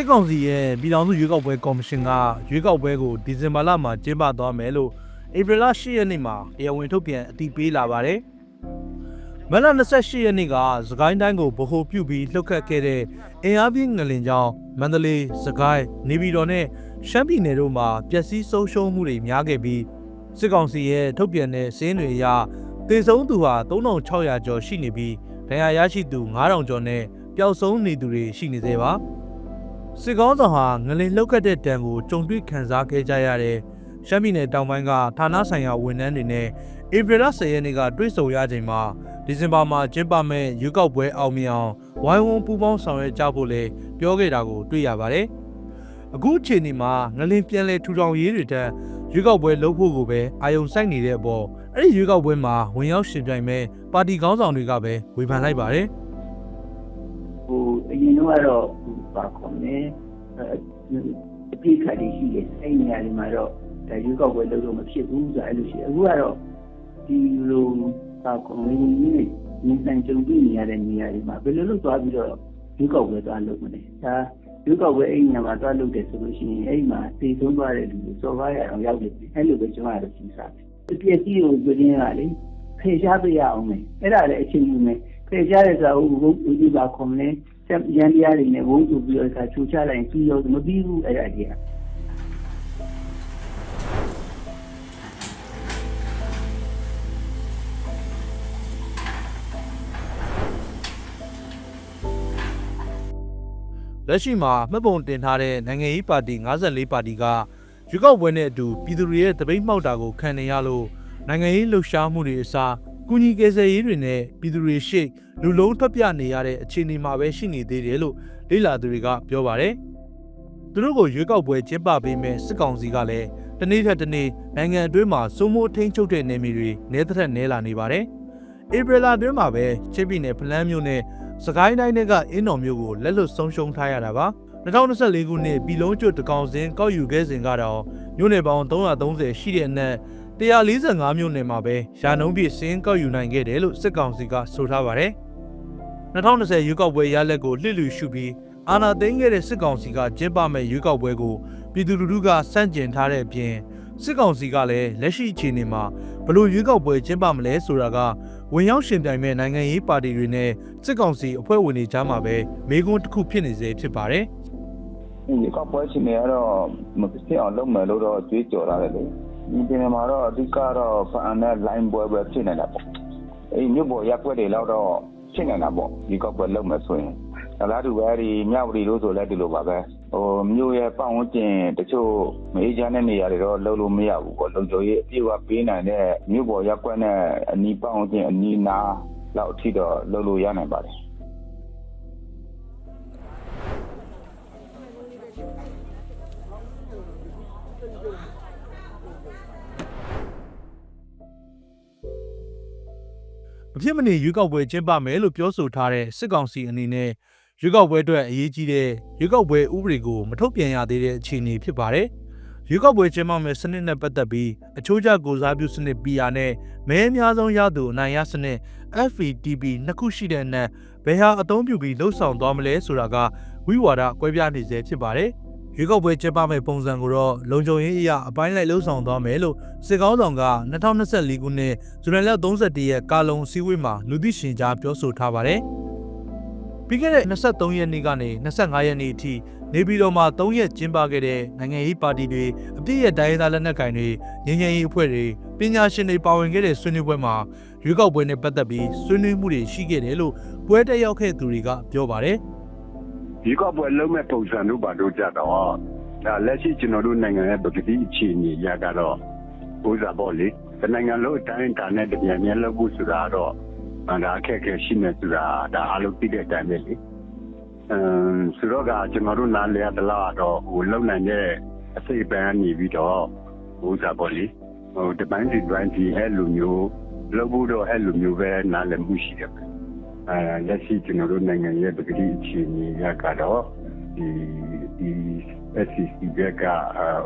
စစ်ကောင်စီရဲ့ပြည်ထောင်စုရွေးကောက်ပွဲကော်မရှင်ကရွေးကောက်ပွဲကိုဒီဇင်ဘာလမှာကျင်းပသွားမယ်လို့ဧပြီလ10ရက်နေ့မှာတရားဝင်ထုတ်ပြန်အတည်ပြုလာပါတယ်။မလ28ရက်နေ့ကစကိုင်းတိုင်းကိုဗဟိုပြုပြီးလှုပ်ခတ်ခဲ့တဲ့အင်အားပြင်းငလင်ကြောင့်မန္တလေး၊စကိုင်း၊နေပြည်တော်နဲ့ရှမ်းပြည်နယ်တို့မှာပျက်စီးဆုံးရှုံးမှုတွေများခဲ့ပြီးစစ်ကောင်စီရဲ့ထုတ်ပြန်တဲ့စည်းတွေအရတေဆုံးသူဟာ3600ကျော်ရှိနေပြီးဒဏ်ရာရရှိသူ9000ကျော်နဲ့ပျောက်ဆုံးနေသူတွေရှိနေသေးပါ။ စစ်ကောင်းဆောင်ဟာငလင်လှုပ်ခတ်တဲ့တံကိုကြုံတွေ့ခံစားခဲ့ကြရတဲ့ရှမ်းပြည်နယ်တောင်ပိုင်းကဌာနဆိုင်ရာဝန်ထမ်းတွေနဲ့ဧပြီလ10ရက်နေ့ကတွေ့ဆုံရချိန်မှာဒီဇင်ဘာမှာကျင်းပမဲ့ရွေးကောက်ပွဲအောင်မြင်အောင်ဝိုင်းဝန်းပူးပေါင်းဆောင်ရွက်ကြဖို့လည်းပြောခဲ့တာကိုတွေ့ရပါတယ်။အခုအချိန်ဒီမှာငလင်ပြန်လဲထူထောင်ရေးတွေတက်ရွေးကောက်ပွဲလုပ်ဖို့ကိုပဲအာယုံစိုက်နေတဲ့အပေါ်အဲ့ဒီရွေးကောက်ပွဲမှာဝင်ရောက်ရှင်ပြိုင်မဲ့ပါတီခေါင်းဆောင်တွေကပဲဝေဖန်လိုက်ပါတယ်။ဟိုအရင်တော့ကတော့ဟို ပါခေါ်နေအပြည့်ခါလေးရှိတယ်အဲ့ဒီနေရာတွေမှာတော့ဒါရွေးကောက်ပွဲလုပ်လို့မဖြစ်ဘူးဆိုအဲ့လိုရှိတယ်အခုကတော့ဒီလိုပါခေါ်နေနေနေဆိုင်ကြုံတွေ့နေရတဲ့နေရာတွေမှာဘယ်လိုလုပ်သွားပြီးတော့ရွေးကောက်ပွဲသွားလုပ်မလဲဒါရွေးကောက်ပွဲအဲ့ဒီနေရာမှာသွားလုပ်တယ်ဆိုလို့ရှိရင်အဲ့ဒီမှာတည်ဆုံးသွားတဲ့လူတွေစော်ကားရအောင်ရောက်နေတယ်အဲ့လိုပဲကျွန်တော်ကတော့စဉ်းစားတယ်အပြည့်ကြီးကိုပြင်းရလေဖေရှားပြရအောင်မယ်အဲ့ဒါလည်းအချိန်ယူမယ်ဖေရှားတဲ့ဆိုဟိုဘုရားပါခေါ်မလဲ ရန်တရားတွေနဲ့ဝုန်းသူပြီးတော့အခါချူချလိုက်ရင်ပြီးရောမပြီးဘူးအဲ့ဒါကြီးကလက်ရှိမှာမှတ်ပုံတင်ထားတဲ့နိုင်ငံရေးပါတီ54ပါတီကရွေးကောက်ပွဲနဲ့အတူပြည်သူတွေရဲ့တပိတ်မှောက်တာကိုခံနေရလို့နိုင်ငံရေးလှုပ်ရှားမှုတွေအစား ကုညီကယ်ဆယ်ရေးတွေနဲ့ပြည်သူတွေရှေ့လူလုံးထွက်ပြနေရတဲ့အခြေအနေမှာပဲရှိနေသေးတယ်လို့လေ့လာသူတွေကပြောပါတယ်။သူတို့ကိုရွေးကောက်ပွဲကျင်းပပေးမဲ့စစ်ကောင်စီကလည်းတနေ့ထက်တနေ့နိုင်ငံအတွင်းမှာစိုးမိုးထိန်းချုပ်တဲ့နေမြေတွေနဲတစ်ထက်နဲလာနေပါတယ်။ဧပြီလအတွင်းမှာပဲချင်းပြည်နယ်ဖလန်းမြို့နယ်စကိုင်းတိုင်းကအင်းတော်မြို့ကိုလက်လွတ်ဆုံးရှုံးထားရတာပါ2024ခုနှစ်ပြည်လုံးကျွတ်တကောင်စင်ကောက်ယူခဲ့စဉ်ကတော့မြို့နယ်ပေါင်း330ရှိတဲ့အနက် 145မြို့နယ်မှာပဲရာနှုန်းပြည့်စင်းကောက်ယူနိုင်ခဲ့တယ်လို့စစ်ကောင်စီကဆိုထားပါတယ်2020ရွေးကောက်ပွဲရလက်ကိုလှစ်လူရှုပြီးအာဏာသိမ်းခဲ့တဲ့စစ်ကောင်စီကကျင်းပမဲ့ရွေးကောက်ပွဲကိုပြည်သူလူထုကစန့်ကျင်ထားတဲ့အပြင်စစ်ကောင်စီကလည်းလက်ရှိအခြေအနေမှာဘလို့ရွေးကောက်ပွဲကျင်းပမလဲဆိုတာကဝင်ရောက်ရှင်ပြိုင်မဲ့နိုင်ငံရေးပါတီတွေနဲ့စစ်ကောင်စီအဖွဲ့ဝင်တွေကြားမှာပဲမေးခွန်းတစ်ခုဖြစ်နေစေဖြစ်ပါတယ်ဒီကောက်ပွဲရှင်တွေကတော့မဖြစ်အောင်လုပ်မယ်လို့တော့ကြွေးကြော်ထားတယ်လေ ဒီပြင်မှာတော့အဓိကတော့ဖန်နဲ့ line ပွဲပဲဖြစ်နေတာပေါ့အေးမြို့ပေါ်ရက်ွက်တွေလောက်တော့ဖြစ်နေတာပေါ့ဒီကောက်ပွဲလုပ်မယ်ဆိုရင်ဒါလားတူပဲဒီမြောက်ရီလို့ဆိုလဲဒီလိုပါပဲဟိုမြို့ရဲ့ပတ်ဝန်းကျင်တချို့မေးချမ်းတဲ့နေရာတွေတော့လုံးလို့မရဘူးပေါ့လုံခြုံရေးအပြည့်အဝပေးနိုင်တဲ့မြို့ပေါ်ရက်ွက်နဲ့အနီးပတ်ဝန်းကျင်အနီးနားလောက်အထိတော့လုံးလို့ရနိုင်ပါတယ် မဖြစ်မနေရွေးကောက်ပွဲကျင်းပမယ်လို့ပြောဆိုထားတဲ့စစ်ကောင်စီအနေနဲ့ရွေးကောက်ပွဲအတွက်အရေးကြီးတဲ့ရွေးကောက်ပွဲဥပဒေကိုမထုတ်ပြန်ရသေးတဲ့အခြေအနေဖြစ်ပါတယ်။ရွေးကောက်ပွဲကျင်းပမယ်စနစ်နဲ့ပတ်သက်ပြီးအချိုးကျကိုစားပြုစနစ် PR နဲ့မဲအများဆုံးရသူအနိုင်ရစနစ် FVTP နှစ်ခုရှိတဲ့အနက်ဘယ်ဟာအသုံးပြုပြီးလှုပ်ဆောင်သွားမလဲဆိုတာကဝိဝါဒကွဲပြားနေစေဖြစ်ပါတယ်။ ရွေးကောက်ပွဲကျင်းပမယ့်ပုံစံကိုတော့လုံခြုံရေးအရာအပိုင်းလိုက်လှုပ်ဆောင်သွားမယ်လို့စစ်ကောင်းဆောင်က2024ခုနှစ်ဇူလိုင်လ31ရက်ကာလုံစည်းဝေးမှာလူသိရှင်ကြားပြောဆိုထားပါတယ်။ပြီးခဲ့တဲ့23ရက်နေ့ကနေ25ရက်နေ့အထိနေပြည်တော်မှာ3ရက်ကျင်းပခဲ့တဲ့နိုင်ငံရေးပါတီတွေအပြည့်ရဲ့တိုင်းဒေသလက်နက်ကိုင်တွေငញ្ញရင်ရေးအဖွဲ့တွေပညာရှင်တွေပါဝင်ခဲ့တဲ့ဆွေးနွေးပွဲမှာရွေးကောက်ပွဲနဲ့ပတ်သက်ပြီးဆွေးနွေးမှုတွေရှိခဲ့တယ်လို့ပွဲတက်ရောက်ခဲ့သူတွေကပြောပါတယ်။ ဒီကောက်ပွဲလုံးမဲ့ပုံစံတို့ပါတို့ကြတော့ဒါလက်ရှိကျွန်တော်တို့နိုင်ငံရဲ့ပကတိအခြေအနေရကတော့ဥစားပေါ့လေဒီနိုင်ငံလုံးအတိုင်းအတာနဲ့တပြန်ပြန်လုပ်ဖို့ဆိုတာတော့ဒါအခက်အခဲရှိနေဆိုတာဒါအလုပ်သိတဲ့အတိုင်းပဲလေအမ်ဆိုတော့ကကျွန်တော်တို့နားလည်ရတလားတော့ဟိုလုံနိုင်တဲ့အစိပ်ပန်းနေပြီးတော့ဥစားပေါ့လေဟိုဒီပိုင်းဒီပိုင်းဒီအဲ့လိုမျိုးလုပ်ဖို့တော့အဲ့လိုမျိုးပဲနားလည်မှုရှိတယ် အဲလက်ရှိကျွန်တော်တို့နိုင်ငံရဲ့ပကတိအခြေအနေရကတော့ဒီဒီ SCC ဘက်က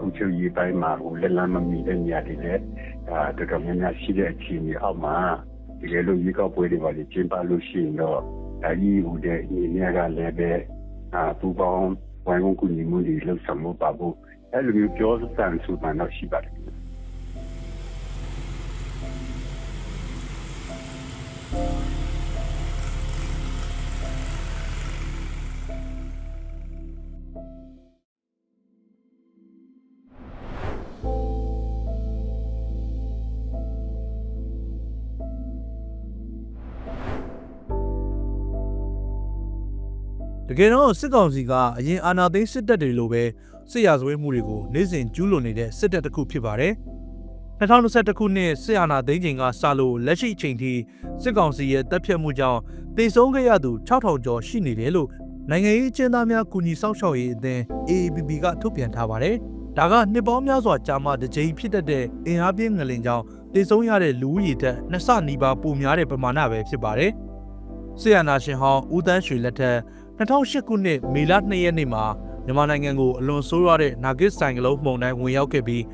အုပ်ချုပ်ရေးပိုင်းမှာဟိုလက်လမ်းမမီတဲ့နေရာတွေလည်းဒါတော်တော်များများရှိတဲ့အခြေအနေအောက်မှာတကယ်လို့ရေကောက်ပွဲတွေပါလေကျင်းပလို့ရှိရင်တော့အဲဒီဟိုတဲ့အနေနဲ့ကလည်းပဲအာပူပေါင်းဝိုင်းဝန်းကူညီမှုတွေလှုပ်ဆောင်မှုပါဖို့အဲ့လိုမျိုးပြောစံဆိုတာတော့ရှိပါတယ် တကယ်တော့စစ်ကောင်စီကအရင်အာဏာသိမ်းစစ်တပ်တွေလိုပဲစစ်ရာဇဝတ်မှုတွေကိုနေ့စဉ်ကျူးလွန်နေတဲ့စစ်တပ်တစ်ခုဖြစ်ပါတယ်။2021ခုနှစ်စစ်အာဏာသိမ်းချိန်ကစလို့လက်ရှိအချိန်ထိစစ်ကောင်စီရဲ့တပ်ဖြတ်မှုကြောင့်တေဆုံးခဲ့ရသူ6000ကျော်ရှိနေတယ်လို့နိုင်ငံရေးအကျဉ်းသားများကူညီစောင့်ရှောက်ရေးအသင်း AAPP ကထုတ်ပြန်ထားပါတယ်။ဒါကနှစ်ပေါင်းများစွာကြာမှတစ်ကြိမ်ဖြစ်တတ်တဲ့အင်အားပြင်းငလင်ကြောင့်တေဆုံးရတဲ့လူဦးရေတက်နှစ်ဆနီးပါးပိုများတဲ့ပမာဏပဲဖြစ်ပါတယ်။ဆီယနာရှင်ဟောင်းဦးတန်းရွှေလက်ထက် 2008ခုနှစ်မေလ2ရက်နေ့မှာမြန်မာနိုင်ငံကိုအလွန်ဆိုးရွားတဲ့နာဂစ်ဆိုင်ကလုန်းမှုန်တိုင်းဝင်ရောက်ခဲ့ပြီး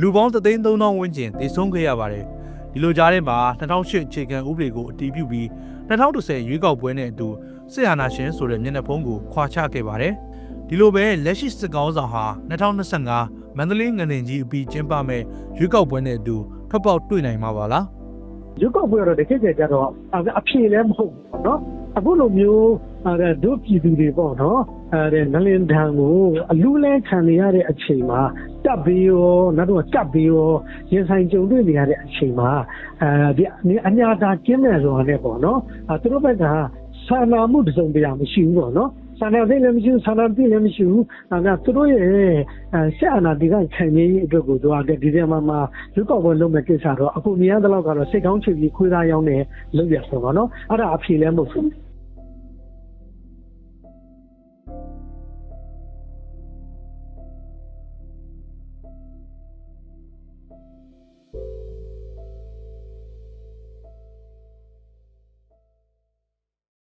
လူပေါင်း33000ဝန်းကျင်သေဆုံးခဲ့ရပါတယ်။ဒီလိုကြားထဲမှာ2008အခြေခံဥပဒေကိုအတည်ပြုပြီး2010ရွေးကောက်ပွဲနဲ့အတူဆီယနာရှင်ဆိုတဲ့မျက်နှာဖုံးကိုခွာချခဲ့ပါတယ်။ဒီလိုပဲလက်ရှိစစ်ကောင်းဆောင်ဟာ2025မန္တလေးငလင်ကြီးအပြီးကျင်းပမဲ့ရွေးကောက်ပွဲနဲ့အတူထွက်ပေါက်တွေ့နိုင်မှာပါလား။ရုပ်ောက်ပွဲတော့တကယ်ကြကြတော့အဖြေလည်းမဟုတ်ဘူးပေါ့နော် အခုလိုမျိုးအဲဒုပြည်သူတွေပေါ့နော်အဲနလင်ဒံကိုအလူလဲခံနေရတဲ့အချိန်မှာတပ်ပြီးရောနောက်တော့တပ်ပြီးရောရင်ဆိုင်ကြုံတွေ့နေရတဲ့အချိန်မှာအဲဒီအညာတာကျင်းမဲ့ဆိုတာနဲ့ပေါ့နော်အဲသူတို့ဘက်ကဆန္ဒမှုတစုံတရာမရှိဘူးပေါ့နော်ဆန္ဒသိလည်းမရှိဘူးဆန္ဒသိလည်းမရှိဘူးအဲဒါသူတို့ရဲ့အဲဆက်အနာဒီကခံရင်းအတွက်ကိုသူကဒီဇင်ဘာမှာရုပ်ောက်ပွဲလုပ်မဲ့ကိစ္စတော့အခုမြင်ရတဲ့လောက်ကတော့စိတ်ကောင်းချပြီးခွေးသားရောင်းနေလုပ်ရဆိုတော့နော်အဲ့ဒါအဖြေလည်းမဟုတ်ဘူး